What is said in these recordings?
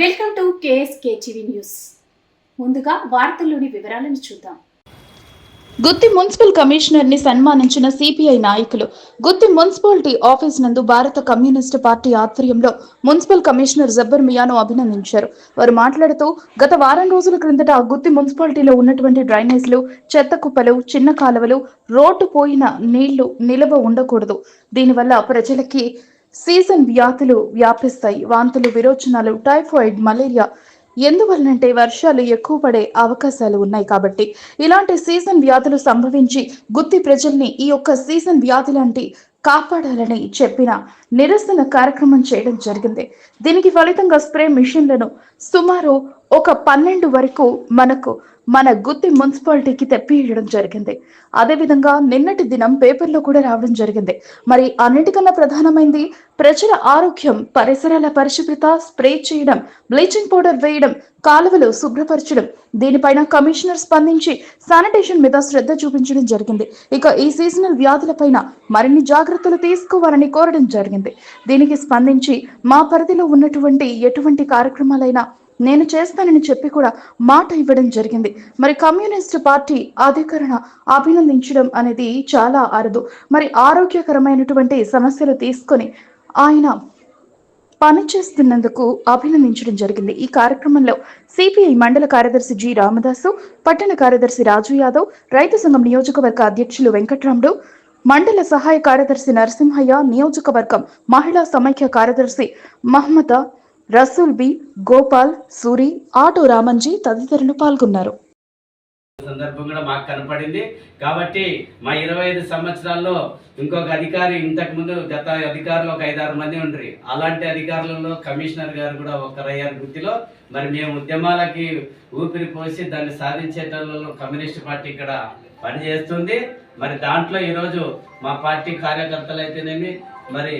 Welcome to KSK TV news. ముందుగా వార్తల్లోని వివరాలను చూద్దాం. గుత్తి మున్సిపల్ కమిషనర్ని సన్మానించిన సిపిఐ నాయకులు. గుత్తి మున్సిపాలిటీ ఆఫీస్ నందు భారత కమ్యూనిస్టు పార్టీ ఆధ్వర్యంలో మున్సిపల్ కమిషనర్ జబ్బర్ మియాను అభినందించారు. వారు మాట్లాడుతూ గత వారం రోజుల క్రిందట గుత్తి మున్సిపాలిటీలో ఉన్నటువంటి డ్రైనేజ్లు చెత్త కుప్పలు చిన్న కాలువలు రోడ్డు పోయిన నీళ్ళు నిలవ ఉండకూడదు. దీనివల్ల ప్రజలకి సీజన్ వ్యాధులు వ్యాపిస్తాయి. వాంతులు విరోచనాలు టైఫాయిడ్ మలేరియా ఎందువలనంటే వర్షాలు ఎక్కువ పడే అవకాశాలు ఉన్నాయి కాబట్టి. ఇలాంటి సీజన్ వ్యాధులు సంభవించి గుత్తి ప్రజల్ని ఈ యొక్క సీజన్ వ్యాధి లాంటి కాపాడాలని చెప్పిన నిరసన కార్యక్రమం చేయడం జరిగింది. దీనికి ఫలితంగా స్ప్రే మిషన్లను సుమారు ఒక పన్నెండు వరకు మనకు మన గుత్తి మున్సిపాలిటీకి తెప్పియడం జరిగింది. అదేవిధంగా నిన్నటి దినం పేపర్లో కూడా రావడం జరిగింది. మరి అన్నిటికన్నా ప్రధానమైంది ప్రజల ఆరోగ్యం పరిసరాల పరిశుభ్రత స్ప్రే చేయడం బ్లీచింగ్ పౌడర్ వేయడం కాలువలు శుభ్రపరచడం దీనిపైన కమిషనర్ స్పందించి శానిటేషన్ మీద శ్రద్ధ చూపించడం జరిగింది. ఇక ఈ సీజనల్ వ్యాధులపైన మరిన్ని జాగ్రత్తలు తీసుకోవాలని కోరడం జరిగింది. దీనికి స్పందించి మా పరిధిలో ఉన్నటువంటి ఎటువంటి కార్యక్రమాలైనా నేను చేస్తానని చెప్పి కూడా మాట ఇవ్వడం జరిగింది. మరి కమ్యూనిస్ట్ పార్టీ అధికరణ అభినందించడం అనేది చాలా అరుదు. మరి ఆరోగ్యకరమైనటువంటి సమస్యలు తీసుకొని ఆయన పనిచేస్తున్నందుకు అభినందించడం జరిగింది. ఈ కార్యక్రమంలో సిపిఐ మండల కార్యదర్శి జి రామదాసు పట్టణ కార్యదర్శి రాజు యాదవ్ రైతు సంఘం నియోజకవర్గ అధ్యక్షులు వెంకట్రాముడు మండల సహాయ కార్యదర్శి నరసింహయ్య నియోజకవర్గం మహిళా సమైక్య కార్యదర్శి మహమ్మద రసూల్ బి గోపాల్ సూరి ఆటో రామంజీ తదితరులు పాల్గొన్నారు. సందర్భం కూడా మాకు కనపడింది. కాబట్టి మా ఇరవై ఐదు సంవత్సరాల్లో ఇంకొక అధికారి ఇంతకు ముందు గత అధికారులు ఒక ఐదారు మంది ఉండ్రి. అలాంటి అధికారులలో కమిషనర్ గారు కూడా ఒకరయ్యారు గుర్తిలో. మరి మేము ఉద్యమాలకి ఊపిరి పోసి దాన్ని సాధించేటలో కమ్యూనిస్ట్ పార్టీ ఇక్కడ పనిచేస్తుంది. మరి దాంట్లో ఈరోజు మా పార్టీ కార్యకర్తలు అయితేనేమి మరి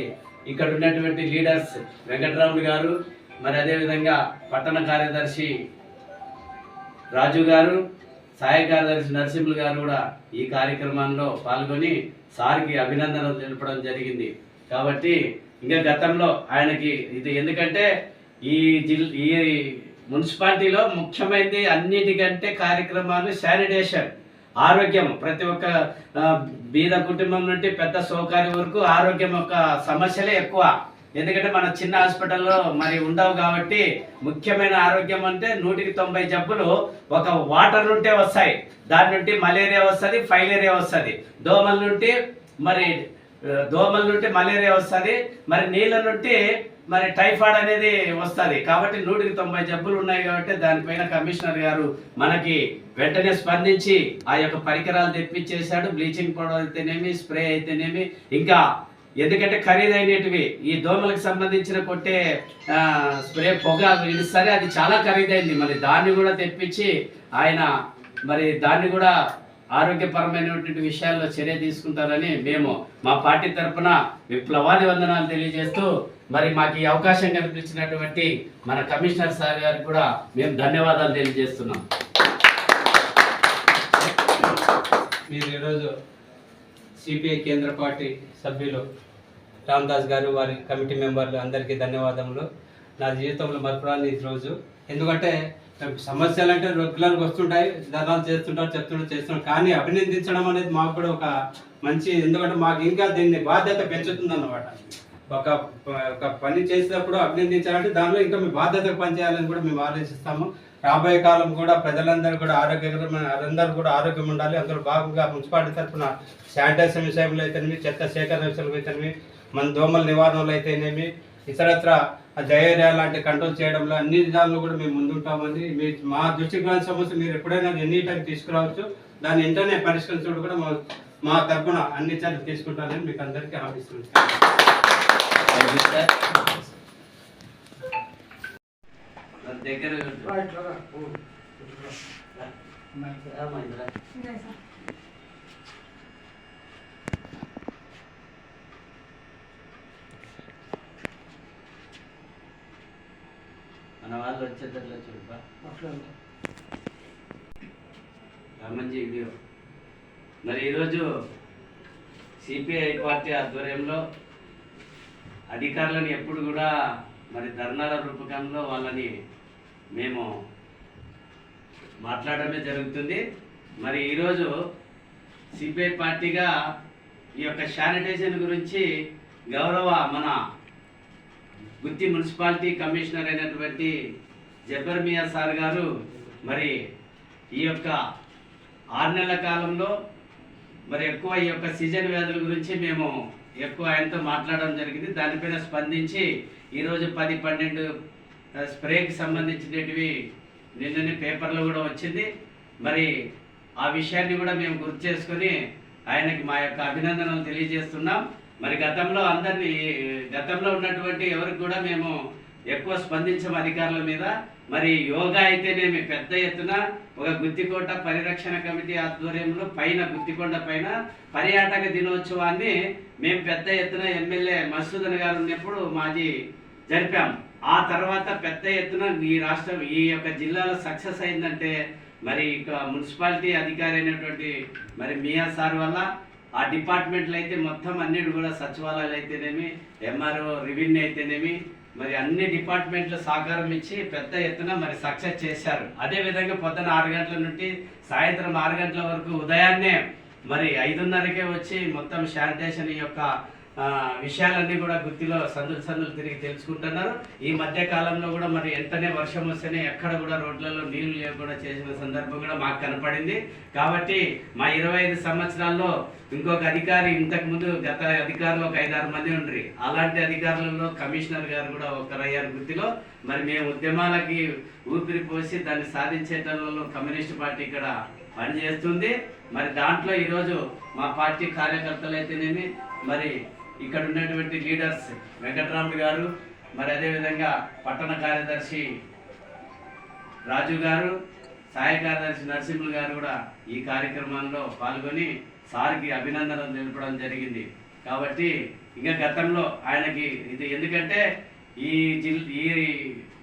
ఇక్కడ ఉన్నటువంటి లీడర్స్ వెంకటరాముడు గారు మరి అదేవిధంగా పట్టణ కార్యదర్శి రాజు గారు సహాయ కార్యదర్శి నరసింహులు గారు కూడా ఈ కార్యక్రమంలో పాల్గొని సార్కి అభినందనలు తెలపడం జరిగింది. కాబట్టి ఇంకా గతంలో ఆయనకి ఇది ఎందుకంటే ఈ జిల్ ఈ మున్సిపాలిటీలో ముఖ్యమైనది అన్నిటికంటే కార్యక్రమాలు శానిటేషన్ ఆరోగ్యం. ప్రతి ఒక్క బీద కుటుంబం నుండి పెద్ద సౌకర్యం వరకు ఆరోగ్యం యొక్క సమస్యలే ఎక్కువ. ఎందుకంటే మన చిన్న హాస్పిటల్లో మరి ఉండవు కాబట్టి ముఖ్యమైన ఆరోగ్యం అంటే నూటికి తొంభై జబ్బులు ఒక వాటర్ నుంటే వస్తాయి. దాని నుండి మలేరియా వస్తుంది ఫైలేరియా వస్తుంది. దోమల నుండి మరి దోమల నుండి మలేరియా వస్తుంది మరి నీళ్ళ నుండి మరి టైఫాయిడ్ అనేది వస్తుంది. కాబట్టి నూటికి తొంభై జబ్బులు ఉన్నాయి కాబట్టి దానిపైన కమిషనర్ గారు మనకి వెంటనే స్పందించి ఆ యొక్క పరికరాలు తెప్పించేశాడు. బ్లీచింగ్ పౌడర్ అయితేనేమి స్ప్రే అయితేనేమి ఇంకా ఎందుకంటే ఖరీదైనటివి. ఈ దోమలకు సంబంధించిన కొట్టే స్ప్రే పొగ సరే అది చాలా ఖరీదైంది. మరి దాన్ని కూడా తెప్పించి ఆయన మరి దాన్ని కూడా ఆరోగ్యపరమైనటువంటి విషయాల్లో చర్య తీసుకుంటారని మేము మా పార్టీ తరఫున విప్లవాది వందనాలు తెలియజేస్తూ మరి మాకు ఈ అవకాశం కల్పించినటువంటి మన కమిషనర్ సార్ గారికి కూడా మేము ధన్యవాదాలు తెలియజేస్తున్నాం. మీరు ఈరోజు సిపిఐ కేంద్ర పార్టీ సభ్యులు రామదాస్ గారు వారి కమిటీ మెంబర్లు అందరికీ ధన్యవాదములు. నా జీవితంలో మరపురాని ఈ రోజు. ఎందుకంటే సమస్యలు అంటే రెగ్యులర్గా వస్తుంటాయి ధర్నాలు చేస్తుంటారు చెప్తుంటారు చేస్తున్నారు కానీ అభినందించడం అనేది మాకు కూడా ఒక మంచి ఎందుకంటే మాకు ఇంకా దీన్ని బాధ్యత పెంచుతుంది అన్నమాట ఒక ఒక పని చేసినప్పుడు అభినందించాలంటే దానిలో ఇంకా మీ బాధ్యతగా పనిచేయాలని కూడా మేము ఆలోచిస్తాము. రాబోయే కాలం కూడా ప్రజలందరూ కూడా ఆరోగ్యకరమైన అందరూ కూడా ఆరోగ్యం ఉండాలి. అందులో భాగంగా మున్సిపాలిటీ తరఫున శానిటైజేషన్ విషయంలో అయితేనేమి చెత్త సేకరణ విషయంలో అయితేనేమి మన దోమల నివారణలు అయితేనేమి ఇతరత్ర డయేరియా లాంటి కంట్రోల్ చేయడంలో అన్ని విధాలు కూడా మేము ముందుంటామని మీ మా దృష్టికి రాని సమస్య మీరు ఎప్పుడైనా ఎనీ టైం తీసుకురావచ్చు. దాన్ని వెంటనే పరిష్కరించడం కూడా మా మా తరఫున అన్ని చర్యలు తీసుకుంటానని మీకు అందరికీ హామీస్తున్నాను మన వాళ్ళు వచ్చేటట్లు చూడపా మంచి వీడియో. మరి ఈరోజు సిపిఐ పార్టీ ఆధ్వర్యంలో అధికారులను ఎప్పుడు కూడా మరి ధర్నాల రూపకంలో వాళ్ళని మేము మాట్లాడమే జరుగుతుంది. మరి ఈరోజు సిపిఐ పార్టీగా ఈ యొక్క శానిటైజేషన్ గురించి గౌరవ మన గుత్తి మున్సిపాలిటీ కమిషనర్ అయినటువంటి జబర్మియా సార్ గారు మరి ఈ యొక్క ఆరు నెలల కాలంలో మరి ఎక్కువ ఈ యొక్క సీజన్ వ్యాధుల గురించి మేము ఎక్కువ ఆయనతో మాట్లాడడం జరిగింది. దానిపైన స్పందించి ఈరోజు పది పన్నెండు స్ప్రేకి సంబంధించినటివి నిన్ననే పేపర్లో కూడా వచ్చింది. మరి ఆ విషయాన్ని కూడా మేము గుర్తు చేసుకొని ఆయనకి మా యొక్క అభినందనలు తెలియజేస్తున్నాం. మరి గతంలో అందరినీ గతంలో ఉన్నటువంటి ఎవరికి కూడా మేము ఎక్కువ స్పందించం అధికారుల మీద. మరి యోగా అయితేనేమి పెద్ద ఎత్తున ఒక గుత్తికోట పరిరక్షణ కమిటీ ఆధ్వర్యంలో పైన గుత్తికొండ పైన పర్యాటక దినోత్సవాన్ని మేము పెద్ద ఎత్తున ఎమ్మెల్యే మసూదన్ గారు ఉన్నప్పుడు మాది జరిపాము ఆ తర్వాత పెద్ద ఎత్తున ఈ రాష్ట్రం ఈ యొక్క జిల్లాలో సక్సెస్ అయిందంటే మరి ఇక మున్సిపాలిటీ అధికారి అయినటువంటి మరి మియా సార్ వల్ల ఆ డిపార్ట్మెంట్లు అయితే మొత్తం అన్నిటి కూడా సచివాలయాలు అయితేనేమి ఎంఆర్ఓ రెవెన్యూ అయితేనేమి మరి అన్ని డిపార్ట్మెంట్లు సహకారం ఇచ్చి పెద్ద ఎత్తున మరి సక్సెస్ చేశారు. అదే విధంగా పొద్దున ఆరు గంటల నుండి సాయంత్రం ఆరు గంటల వరకు ఉదయాన్నే మరి ఐదున్నరకే వచ్చి మొత్తం శానిటేషన్ యొక్క విషయాలన్నీ కూడా గుత్తిలో సందులు సందులు తిరిగి తెలుసుకుంటున్నారు. ఈ మధ్య కాలంలో కూడా మరి ఎంతనే వర్షం వస్తేనే ఎక్కడ కూడా రోడ్లలో నీళ్ళు లేకుండా చేసిన సందర్భం కూడా మాకు కనపడింది. కాబట్టి మా ఇరవై ఐదు సంవత్సరాల్లో ఇంకొక అధికారి ఇంతకుముందు గత అధికారులు ఒక ఐదారు మంది ఉండ్రి. అలాంటి అధికారులలో కమిషనర్ గారు కూడా ఒకరయ్యారు గుత్తిలో. మరి మేము ఉద్యమాలకి ఊపిరి పోసి దాన్ని సాధించేటలో కమ్యూనిస్ట్ పార్టీ ఇక్కడ పనిచేస్తుంది. మరి దాంట్లో ఈరోజు మా పార్టీ కార్యకర్తలు అయితేనేమి మరి ఇక్కడ ఉన్నటువంటి లీడర్స్ వెంకటరాముడు గారు మరి అదేవిధంగా పట్టణ కార్యదర్శి రాజు గారు సహాయ కార్యదర్శి నరసింహులు గారు కూడా ఈ కార్యక్రమంలో పాల్గొని సార్కి అభినందనలు తెలపడం జరిగింది. కాబట్టి ఇంకా గతంలో ఆయనకి ఇది ఎందుకంటే ఈ జిల్ ఈ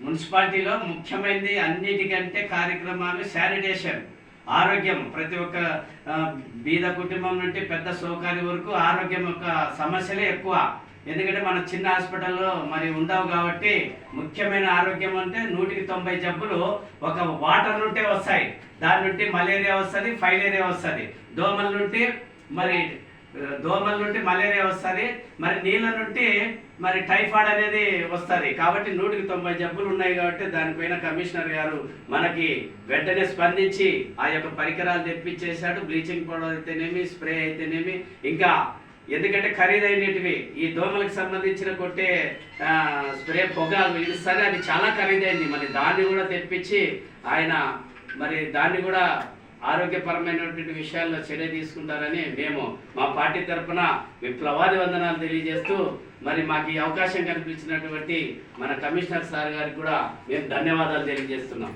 మున్సిపాలిటీలో ముఖ్యమైనది అన్నిటికంటే కార్యక్రమాలు శానిటేషన్. ఆరోగ్యం ప్రతి ఒక్క బీద కుటుంబం నుండి పెద్ద సౌకర్యం వరకు ఆరోగ్యం యొక్క సమస్యలే ఎక్కువ. ఎందుకంటే మన చిన్న హాస్పిటల్లో మరి ఉండవు కాబట్టి ముఖ్యమైన ఆరోగ్యం అంటే నూటికి తొంభై జబ్బులు ఒక వాటర్ నుంటే వస్తాయి. దాని నుండి మలేరియా వస్తుంది ఫైలేరియా వస్తుంది. దోమల నుండి మరి దోమల నుండి మలేరియా వస్తుంది మరి నీళ్ళ నుండి మరి టైఫాయిడ్ అనేది వస్తుంది. కాబట్టి నూటికి తొంభై జబ్బులు ఉన్నాయి కాబట్టి దానిపైన కమిషనర్ గారు మనకి వెంటనే స్పందించి ఆ యొక్క పరికరాలు తెప్పించేశాడు. బ్లీచింగ్ పౌడర్ అయితేనేమి స్ప్రే అయితేనేమి ఇంకా ఎందుకంటే ఖరీదైనటివి ఈ దోమలకు సంబంధించిన కొట్టే స్ప్రే పొగ ఇస్తారు అది చాలా ఖరీదైంది. మరి దాన్ని కూడా తెప్పించి ఆయన మరి దాన్ని కూడా ఆరోగ్యపరమైనటువంటి విషయాల్లో చర్య తీసుకుంటారని మేము మా పార్టీ తరఫున విప్లవాది వందనాలు తెలియజేస్తూ మరి మాకు ఈ అవకాశం కల్పించినటువంటి మన కమిషనర్ సార్ గారికి కూడా మేము ధన్యవాదాలు తెలియజేస్తున్నాం.